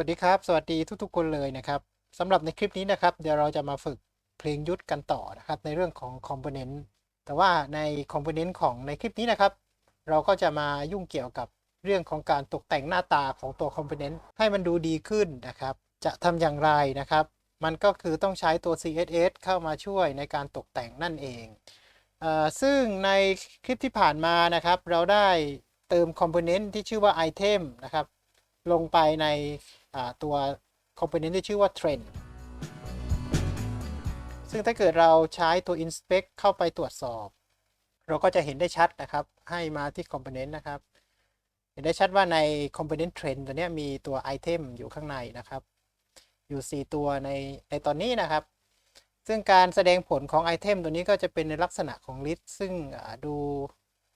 วัสดีครับ สวัสดีทุกๆคนเลยนะครับสำหรับในคลิปนี้นะครับ เดี๋ยวเราจะมาฝึกเพลงยุทธกันต่อนะครับ ในเรื่องของคอมโพเนนต์แต่ว่าในคอมโพเนนต์ของในคลิปนี้นะครับ เราก็จะมายุ่งเกี่ยวกับเรื่องของการตกแต่งหน้าตาของตัวคอมโพเนนต์ให้มันดูดีขึ้นนะครับ จะทำอย่างไรนะครับ มันก็คือต้องใช้ตัว CSS เข้ามาช่วยในการตกแต่งนั่นเองเออซึ่งในคลิปที่ผ่านมานะครับ เราได้เติมคอมโพเนนต์ที่ชื่อว่า item นะครับลงไปใน ตัวคอมโพเนนต์ที่ชื่อว่า trend ซึ่งถ้าเกิดเราใช้ตัว inspect เข้าไปตรวจสอบ เราก็จะเห็นได้ชัดนะครับ ให้มาที่ component นะครับ เห็นได้ชัดว่าใน component trend ตัวนี้มีตัว item อยู่ข้างในนะครับ อยู่ 4 ตัวในในตอนนี้นะครับ ซึ่งการแสดงผลของ item ตัวนี้ก็จะเป็นในลักษณะของ list ซึ่งดู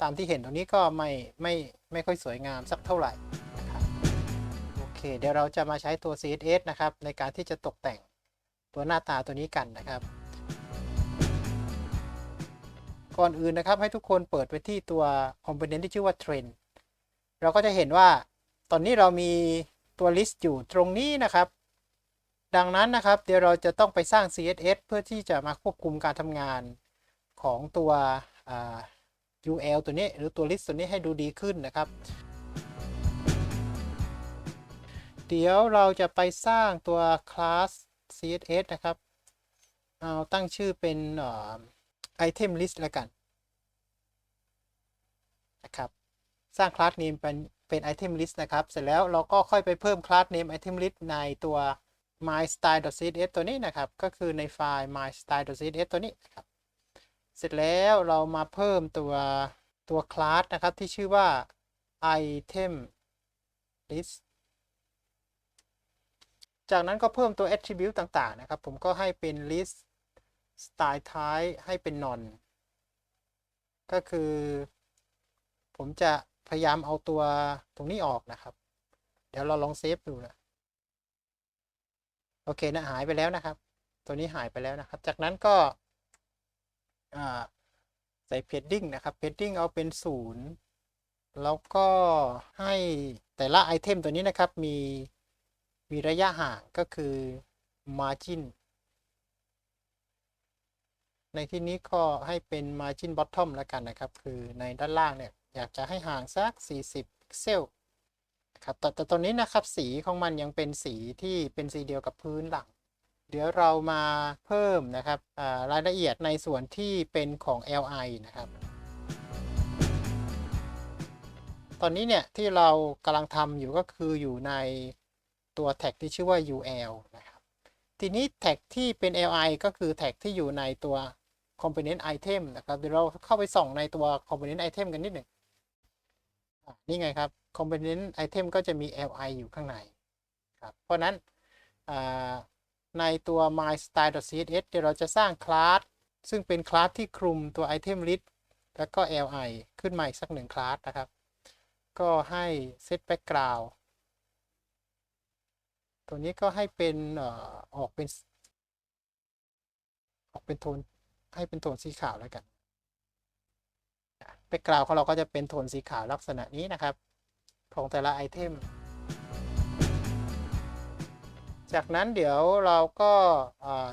ตามที่เห็นตรงนี้ก็ไม่ไม่ไม่ค่อยสวยงามสักเท่าไหร่ เคเดี๋ยวเราจะมาใช้ตัว CSS นะครับในการที่จะตกแต่งตัวหน้าตาตัวนี้กันนะครับ ก่อนอื่นนะครับให้ทุกคนเปิดไปที่ตัว component ที่ชื่อว่า trend เราก็จะเห็นว่าตอนนี้เรามีตัว list อยู่ตรงนี้นะครับ ดังนั้นนะครับเดี๋ยวเราจะต้องไปสร้าง CSS เพื่อที่จะมาควบคุมการทำงานของตัว UL ตัวนี้หรือตัว list ตัวนี้ให้ดูดีขึ้นนะครับ เดี๋ยวเราจะไปสร้างตัว class CSS นะครับ เอาตั้งชื่อเป็น item list แล้วกัน นะครับ สร้าง class name เป็นเป็น item list นะครับ เสร็จแล้วเราก็ค่อยไปเพิ่ม class name item list ในตัว my style.css ตัวนี้นะครับ ก็คือในไฟล์ my style.css ตัวนี้นะครับ เสร็จแล้วเรามาเพิ่มตัวตัว class นะครับ ที่ชื่อว่า item list จากนั้นก็เพิ่มตัว attribute ต่างๆ นะครับ ผมก็ให้เป็น list style type ให้เป็น none ก็คือ ผมจะพยายามเอาตัวตรงนี้ออกนะครับ เดี๋ยวเราลองเซฟดูนะ โอเคนะหายไปแล้วนะครับ ตัวนี้หายไปแล้วนะครับ จากนั้นก็ใส่ padding นะครับ padding เอาเป็นศูนย์แล้วก็ให้แต่ละไอเทมตัวนี้นะครับมี มีระยะห่างก็คือ margin ในที่นี้ก็ให้เป็น margin bottom แล้วกันนะครับ คือในด้านล่างเนี่ย อยากจะให้ห่างสัก 40 พิกเซลครับแต่แต่ตอนนี้นะครับสีของมันยังเป็นสีที่เป็นสีเดียวกับพื้นหลัง เดี๋ยวเรามาเพิ่มนะครับรายละเอียดในส่วนที่เป็นของ li นะครับ ตอนนี้เนี่ยที่เรากำลังทำอยู่ก็คืออยู่ใน ตัวแท็กที่ชื่อว่า ul นะครับ ทีนี้แท็กที่เป็น li ก็คือแท็กที่อยู่ในตัว component item นะครับ เดี๋ยวเราเข้าไปส่องในตัว component item กันนิดหนึ่งนี่ไงครับ component item ก็จะมี li อยู่ข้างในครับ เพราะนั้นในตัว my style.css เดี๋ยวเราจะสร้างคลาสซึ่งเป็นคลาสที่คลุมตัว item list แล้วก็ li ขึ้นมาอีกสักหนึ่งคลาสนะครับ ก็ให้ set background ตัวนี้ก็ให้เป็นออกเป็น ออกเป็นโทนให้เป็นโทนสีขาวแล้วกันแบ็กกราวของเราก็จะเป็นโทนสีขาวลักษณะนี้นะครับของแต่ละไอเทม จากนั้นเดี๋ยวเราก็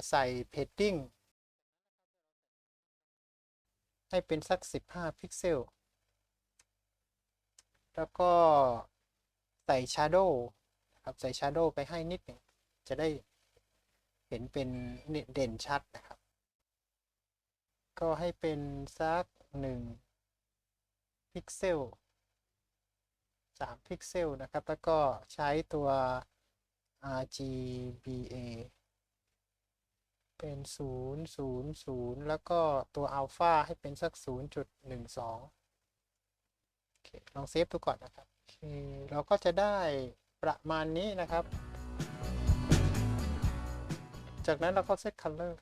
ใส่ padding ให้เป็นสัก 15 พิกเซล แล้วก็ใส่ shadow นะครับ ใส่ shadow ไปให้นิดหนึ่งจะได้เห็นเป็นเด่นชัดนะครับ ก็ให้เป็นสัก1พิกเซล3พิกเซลนะครับ แล้วก็ใช้ตัว RGBA เป็น 0 0 0 แล้วก็ตัวอัลฟาให้เป็นสัก 0.12 โอเค ลองเซฟดูก่อนนะครับ โอเค เราก็จะได้ ประมาณนี้นะครับ จากนั้นเราก็เซต color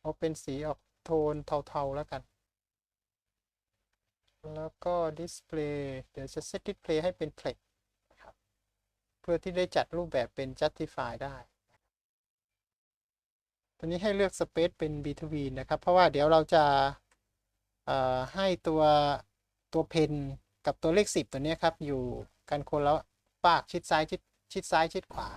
เอาเป็นสีออกโทนเทาๆแล้วกัน แล้วก็ display เดี๋ยวจะเซต display ให้เป็น flex นะครับเพื่อที่ได้จัดรูปแบบเป็น justify ได้ตัวนี้ให้เลือก space เป็น between นะครับ เพราะว่าเดี๋ยวเราจะให้ตัวตัวเพน กับตัวเลข 10 ตัวนี้ครับ อยู่กันคนละปากชิดซ้ายชิดชิดซ้ายชิดขวา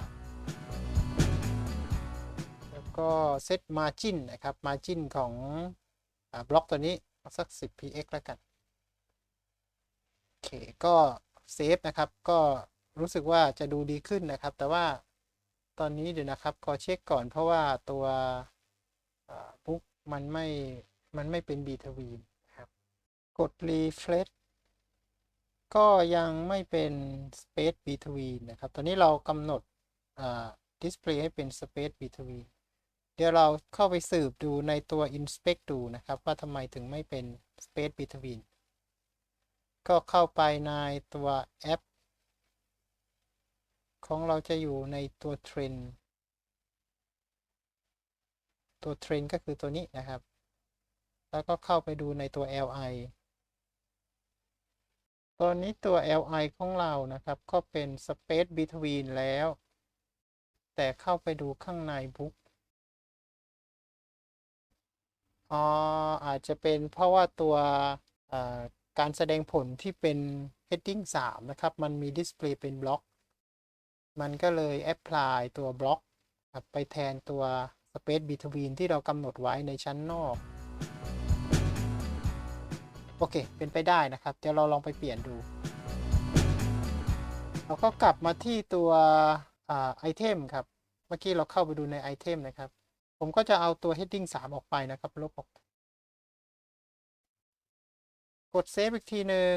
แล้วก็เซต margin นะครับ margin ของอบล็อกตัวนี้สัก 10 px แล้วกัน โอเค ก็เซฟนะครับ ก็รู้สึกว่าจะดูดีขึ้นนะครับ แต่ว่าตอนนี้เดี๋ยวนะครับ ขอเช็คก่อนเพราะว่าตัวบุ๊กมันไม่ มันไม่เป็น b ทวีนะครับ กด refresh ก็ยังไม่เป็น space between นะครับ ตอนนี้เรากำหนดอ่า display ให้เป็น space between เดี๋ยวเราเข้าไปสืบดูในตัว inspect ดูนะครับ ว่าทำไมถึงไม่เป็น space between ก็เข้าไปในตัวแอป ของเราจะอยู่ในตัว trend ตัว trend ก็คือตัวนี้นะครับ แล้วก็เข้าไปดูในตัว li ตอนนี้ตัว li ของเรานะครับ ก็เป็น space between แล้ว แต่เข้าไปดูข้างในบุ๊กอ๋ออาจจะเป็นเพราะว่าตัวการแสดงผลที่เป็น heading 3 นะครับ มันมี display เป็นบล็อก มันก็เลย apply ตัวบล็อกไปแทนตัว space between ที่เรากำหนดไว้ในชั้นนอก โอเค เป็นไปได้นะครับ เดี๋ยวเราลองไปเปลี่ยนดู เราก็กลับมาที่ตัวไอเทมครับ เมื่อกี้เราเข้าไปดูในไอเทมนะครับ ผมก็จะเอาตัว heading 3 ออกไปนะครับ ลบออก กดเซฟอีกทีหนึ่ง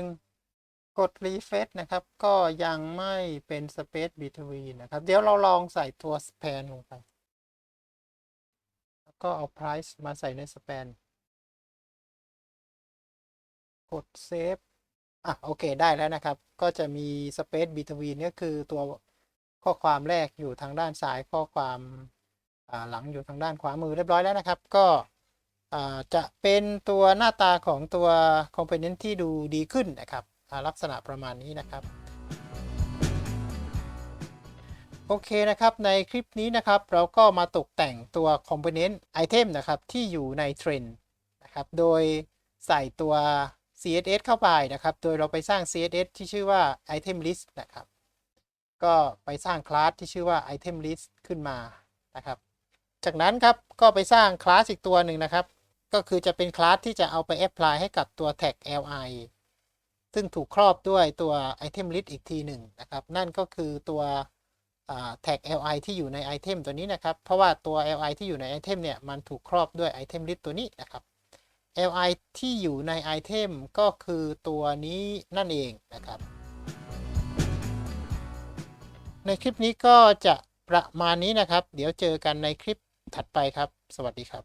กด refresh นะครับ ก็ยังไม่เป็น space between นะครับ เดี๋ยวเราลองใส่ตัว span ลงไป แล้วก็เอา price มาใส่ใน span กดเซฟอะโอเคได้แล้วนะครับ ก็จะมี space between ก็คือตัวข้อความแรกอยู่ทางด้านซ้ายข้อความหลังอยู่ทางด้านขวามือเรียบร้อยแล้วนะครับ ก็จะเป็นตัวหน้าตาของตัว component ที่ดูดีขึ้นนะครับลักษณะประมาณนี้นะครับโอเคนะครับในคลิปนี้นะครับเราก็มาตกแต่งตัว component item นะครับที่อยู่ในเทรนด์นะครับโดยใส่ตัว CSS เข้าไปนะครับ โดยเราไปสร้าง CSS ที่ชื่อว่า item list นะครับ ก็ไปสร้างคลาสที่ชื่อว่า item list ขึ้นมานะครับ จากนั้นครับก็ไปสร้างคลาสอีกตัวหนึ่งนะครับ ก็คือจะเป็นคลาสที่จะเอาไป apply ให้กับตัว tag li ซึ่งถูกครอบด้วยตัว item list อีกทีหนึ่งนะครับ นั่นก็คือตัวแท็ก li ที่อยู่ในไอเทมตัวนี้นะครับ เพราะว่าตัว li ที่อยู่ในไอเทมเนี่ยมันถูกครอบด้วย item list ตัวนี้นะครับ li ที่อยู่ในไอเทมก็คือตัวนี้นั่นเองนะครับ ในคลิปนี้ก็จะประมาณนี้นะครับ เดี๋ยวเจอกันในคลิปถัดไปครับ สวัสดีครับ